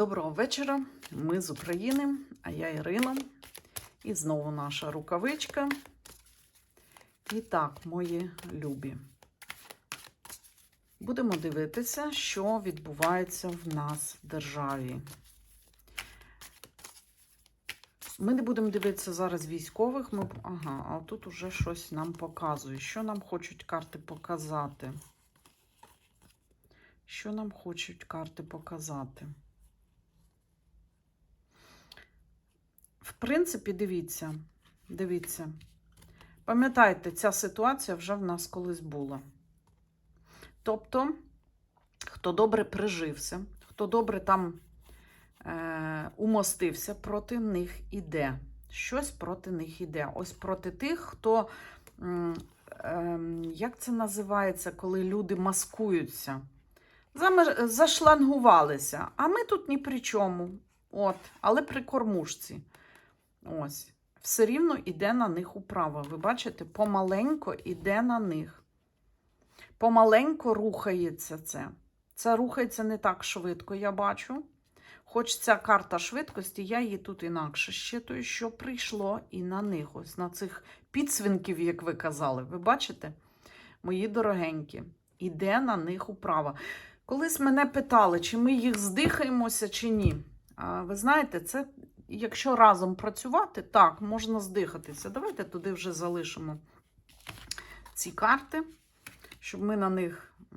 Доброго вечора. Ми з України, а я Ірина. І знову наша рукавичка. І так, мої любі. Будемо дивитися, що відбувається в нас в державі. Ми не будемо дивитися зараз військових. Ми... Ага, а тут уже щось нам показує. Що нам хочуть карти показати? Що нам хочуть карти показати? Принципі, дивіться, дивіться. Пам'ятайте, ця ситуація вже в нас колись була. Тобто, хто добре прижився, хто добре там е, умостився, проти них іде. Щось проти них іде. Ось проти тих, хто, е, як це називається, коли люди маскуються, зашлангувалися. А ми тут ні при чому. От, але при кормушці. Ось. Все рівно йде на них управа. Ви бачите, помаленько йде на них. Помаленько рухається це. Це рухається не так швидко, я бачу. Хоч ця карта швидкості, я її тут інакше щитую, що прийшло і на них, ось на цих підсвинків, як ви казали. Ви бачите? Мої дорогенькі, іде на них управа. Колись мене питали, чи ми їх здихаємося, чи ні. А ви знаєте, це якщо разом працювати, так, можна здихатися. Давайте туди вже залишимо ці карти, щоб ми на них е,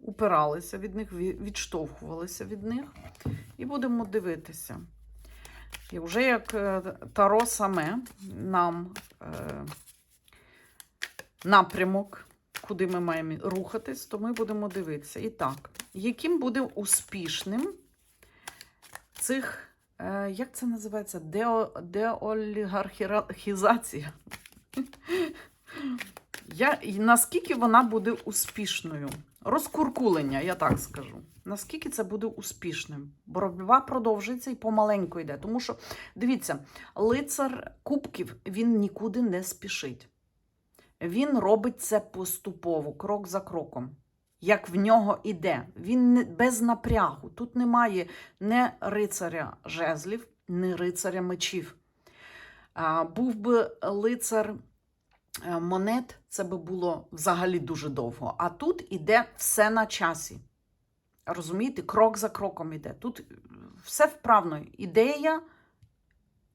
упиралися від них, відштовхувалися від них. І будемо дивитися. І вже як е, Таро саме нам е, напрямок, куди ми маємо рухатись, то ми будемо дивитися. І так, яким буде успішним цих, як це називається? Део, деолігархізація. Я, наскільки вона буде успішною? Розкуркулення, я так скажу. Наскільки це буде успішним? Боротьба продовжується і помаленьку йде. Тому що, дивіться, лицар кубків він нікуди не спішить. Він робить це поступово, крок за кроком. Як в нього іде. Він без напрягу. Тут немає не рицаря жезлів, не рицаря мечів. Був би лицар е, монет, це би було взагалі дуже довго. А тут іде все на часі. Розумієте, крок за кроком іде. Тут все вправно. Ідея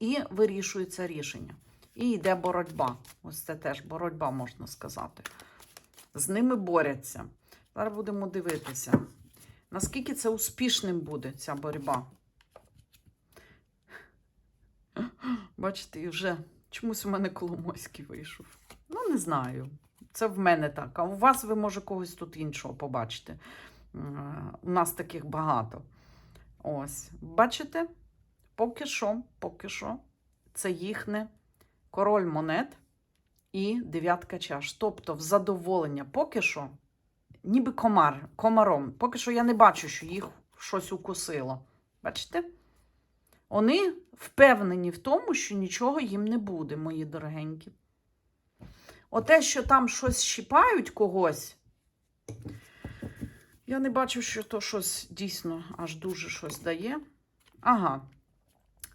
і вирішується рішення. І йде боротьба. Ось це теж боротьба, можна сказати. З ними борються. Зараз будемо дивитися, наскільки це успішним буде ця боротьба. Бачите, вже чомусь у мене Коломойський вийшов. Ну, не знаю. Це в мене так. А у вас ви, може, когось тут іншого побачите. У нас таких багато. Ось. Бачите? Поки що, поки що, це їхне король монет і дев'ятка чаш. Тобто, в задоволення поки що, ніби комар, комаром. Поки що я не бачу, що їх щось укусило. Бачите? Вони впевнені в тому, що нічого їм не буде, мої дорогенькі. Оте, що там щось щіпають когось, я не бачу, що то щось дійсно аж дуже щось дає. Ага.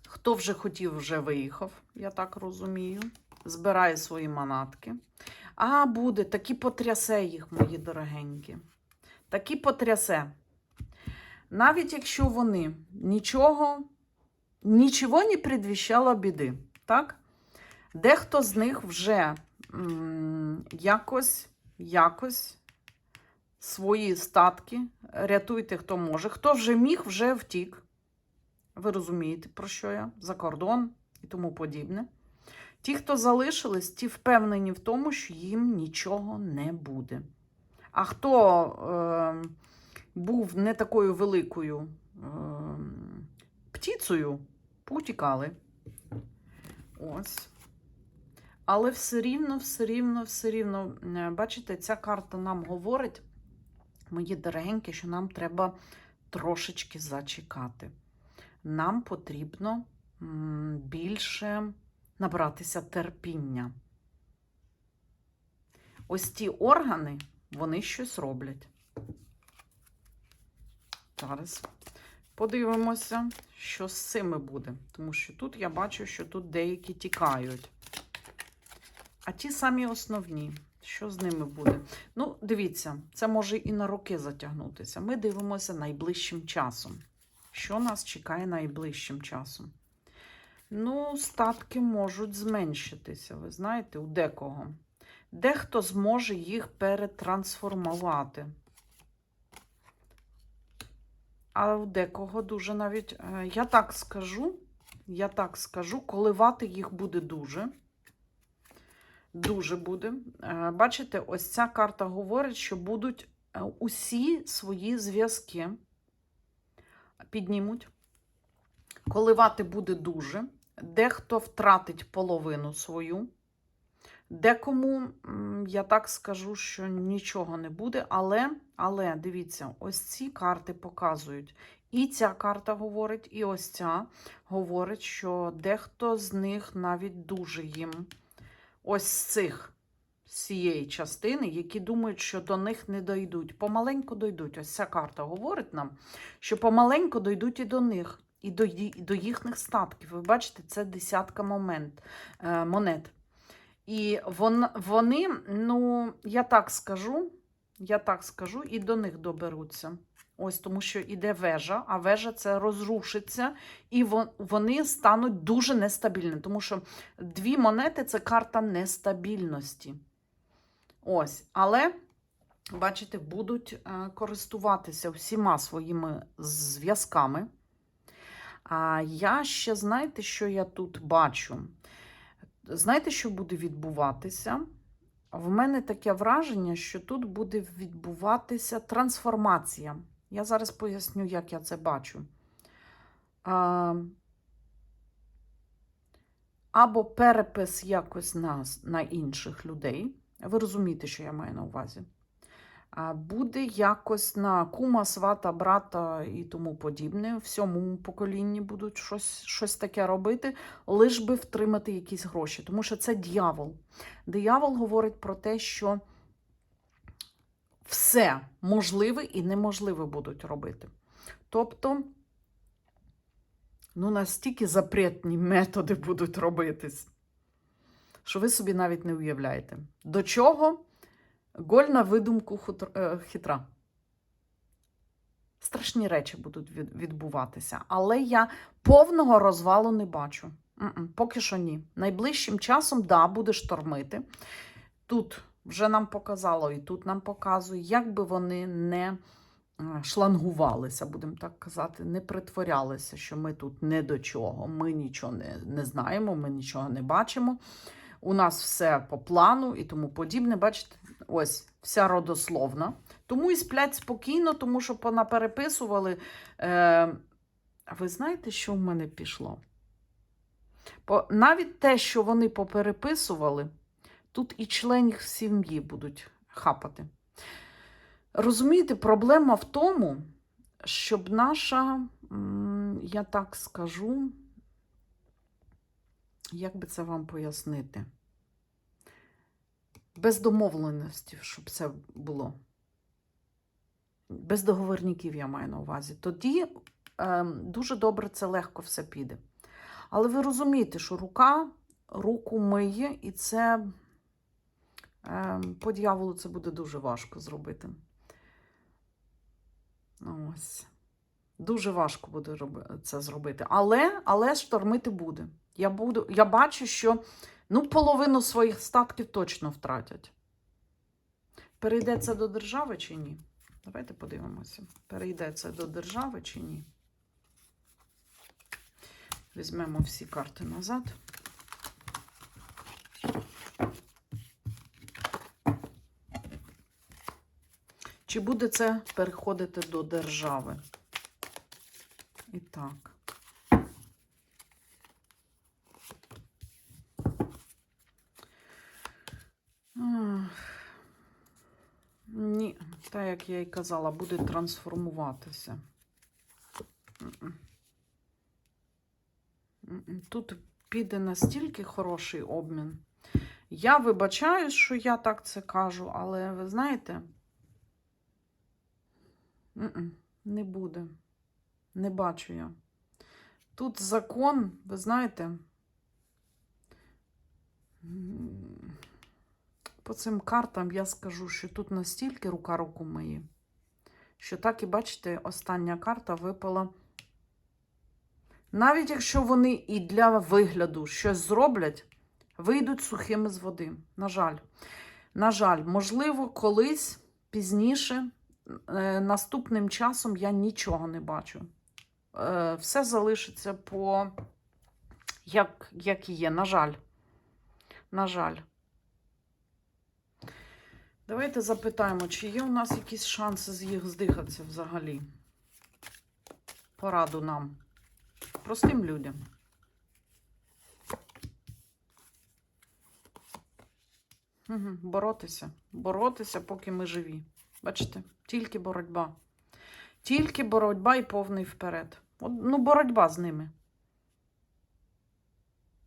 Хто вже хотів, вже виїхав, я так розумію. Збирає свої манатки. А буде, такі потрясе їх, мої дорогенькі. Такі потрясе. Навіть якщо вони нічого, нічого не предвіщало біди, так? Дехто з них вже м, якось, якось свої статки, рятуйте, хто може. Хто вже міг, вже втік. Ви розумієте, про що я? За кордон і тому подібне. Ті, хто залишились, ті впевнені в тому, що їм нічого не буде. А хто е, був не такою великою е, птіцею, потікали. Ось. Але все рівно, все рівно, все рівно, е, бачите, ця карта нам говорить, мої дорогенькі, що нам треба трошечки зачекати. Нам потрібно більше набратися терпіння. Ось ті органи, вони щось роблять. Зараз Подивимося, що з цими буде. Тому що тут я бачу, що тут деякі тікають. А ті самі основні. Що з ними буде? Ну, дивіться, це може і на роки затягнутися. Ми дивимося найближчим часом. Що нас чекає найближчим часом? Ну, статки можуть зменшитися, ви знаєте, у декого. Дехто зможе їх перетрансформувати. А у декого дуже навіть, е, я так скажу, я так скажу, коливати їх буде дуже. Дуже буде. Е, Бачите, ось ця карта говорить, що будуть е, усі свої зв'язки піднімуть. Коливати буде дуже. Дехто втратить половину свою. Декому, я так скажу, що нічого не буде, але, але дивіться, ось ці карти показують. І ця карта говорить, і ось ця говорить, що дехто з них навіть дуже їм ось з цих цієї частини, які думають, що до них не дойдуть. Помаленьку дойдуть. Ось ця карта говорить нам, що помаленьку дойдуть і до них, і до, до їхніх статків. Ви бачите, це десятка момент, е, монет. І вон, вони, ну, я так скажу, я так скажу, і до них доберуться. Ось тому що іде вежа, а вежа це розрушиться, і вони стануть дуже нестабільними. Тому що дві монети це карта нестабільності. Ось, але, бачите, будуть е, користуватися всіма своїми зв'язками. А я ще, знаєте, що я тут бачу? Знаєте, що буде відбуватися? В мене таке враження, що тут буде відбуватися трансформація. Я зараз поясню, як я це бачу. Або перепис якось на, на інших людей. Ви розумієте, що я маю на увазі. Буде якось на кума, свата, брата і тому подібне. В сьомому поколінні будуть щось, щось таке робити, лиш би втримати якісь гроші. Тому що це дьявол. Диявол говорить про те, що все можливе і неможливе будуть робити. Тобто, ну, настільки запретні методи будуть робитись, що ви собі навіть не уявляєте. До чого голь на видумку е, хитра. Страшні речі будуть відбуватися, але я повного розвалу не бачу. Поки що ні. Найближчим часом, да, буде штормити. Тут вже нам показало, і тут нам показує, як би вони не е, шлангувалися, будемо так казати, не притворялися, що ми тут не до чого, ми нічого не, не знаємо, ми нічого не бачимо. У нас все по плану і тому подібне. Бачите, ось вся родословна. Тому і сплять спокійно, тому що понапереписували. Е, ви знаєте, що в мене пішло? По, навіть те, що вони попереписували, тут і членів сім'ї будуть хапати. Розумієте, проблема в тому, щоб наша, я так скажу, як би це вам пояснити? Без домовленості, щоб це було. Без договорників я маю на увазі. Тоді е, дуже добре це легко все піде. Але ви розумієте, що рука руку миє, і це е, по дьяволу це буде дуже важко зробити. Ось. Дуже важко буде це зробити. Але, але штормити буде. Я, буду, я бачу, що ну, половину своїх статків точно втратять. Перейде це до держави чи ні? Давайте подивимося. Перейде це до держави чи ні? Візьмемо всі карти назад. Чи буде це переходити до держави? І так. Ні, так як я і казала, буде трансформуватися. Тут піде настільки хороший обмін. Я вибачаюсь, що я так це кажу, але ви знаєте, не буде. Не бачу я. Тут закон, ви знаєте, по цим картам я скажу, що тут настільки рука руку миє, що так і бачите, остання карта випала. Навіть якщо вони і для вигляду щось зроблять, вийдуть сухими з води. На жаль. На жаль, можливо, колись пізніше, е, наступним часом я нічого не бачу. Е, все залишиться по як, як і є. На жаль. На жаль. Давайте запитаємо, чи є у нас якісь шанси з їх здихатися взагалі. Пораду нам. Простим людям. Угу. Боротися. Боротися, поки ми живі. Бачите? Тільки боротьба. Тільки боротьба і повний вперед. От, ну, боротьба з ними.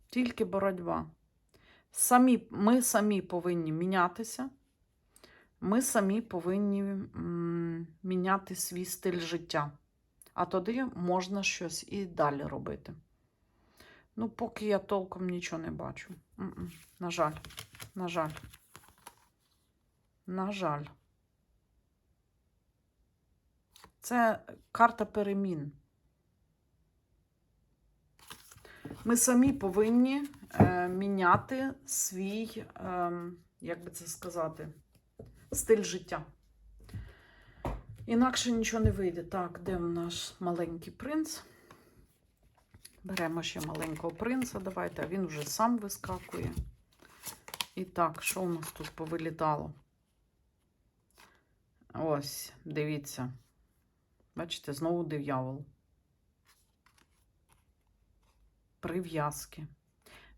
Тільки боротьба. Самі, ми самі повинні мінятися. Ми самі повинні міняти свій стиль життя. А тоді можна щось і далі робити. Ну, поки я толком нічого не бачу. На жаль, на жаль. На жаль. Це карта перемін. Ми самі повинні е, міняти свій, е, як би це сказати, стиль життя. Інакше нічого не вийде. Так, де наш маленький принц? Беремо ще маленького принца. Давайте, а він вже сам вискакує. І так, що у нас тут повилітало? Ось, дивіться. Бачите, знову диявол. Прив'язки.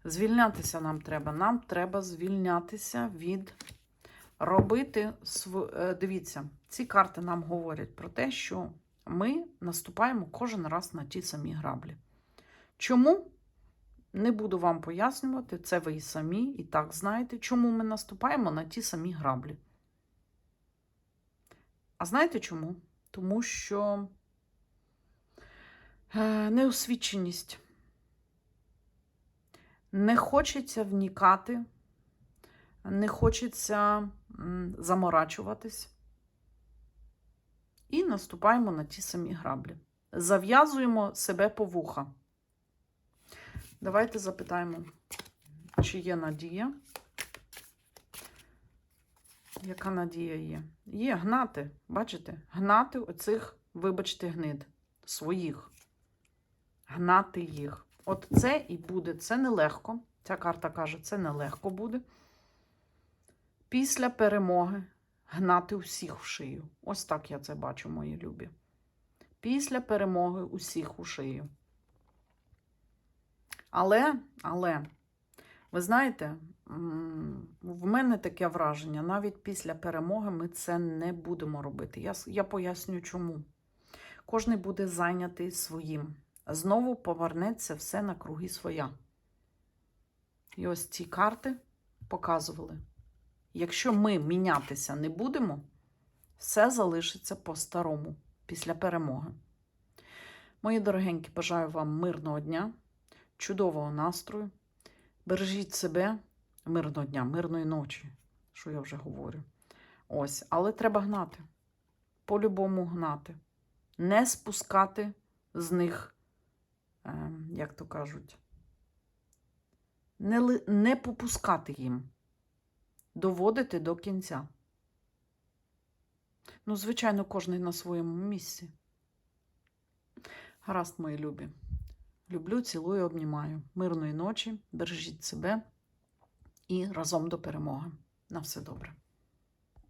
Звільнятися нам треба. Нам треба звільнятися від робити е, Дивіться, ці карти нам говорять про те, що ми наступаємо кожен раз на ті самі граблі. Чому? Не буду вам пояснювати, це ви і самі, і так знаєте, чому ми наступаємо на ті самі граблі. А знаєте чому? Тому що е, неосвіченість. Не хочеться вникати, не хочеться заморачуватись. І наступаємо на ті самі граблі. Зав'язуємо себе по вуха. Давайте запитаємо, чи є надія. Яка надія є? Є гнати, бачите? Гнати оцих, вибачте, гнид своїх. Гнати їх. От це і буде, це нелегко. Ця карта каже, це нелегко буде. Після перемоги гнати усіх в шию. Ось так я це бачу, мої любі. Після перемоги усіх у шию. Але, але, ви знаєте, в мене таке враження, навіть після перемоги ми це не будемо робити. Я, я поясню чому. Кожний буде зайнятий своїм. Знову повернеться все на круги своя. І ось ці карти показували. Якщо ми мінятися не будемо, все залишиться по-старому після перемоги. Мої дорогенькі, бажаю вам мирного дня, чудового настрою. Бережіть себе, мирного дня, мирної ночі, що я вже говорю. Ось, але треба гнати. По-любому гнати. Не спускати з них, е, як то кажуть, не, не попускати їм, доводити до кінця. Ну, звичайно, кожен на своєму місці. Гаразд, мої любі. Люблю, цілую, обнімаю. Мирної ночі, бережіть себе і разом до перемоги. На все добре.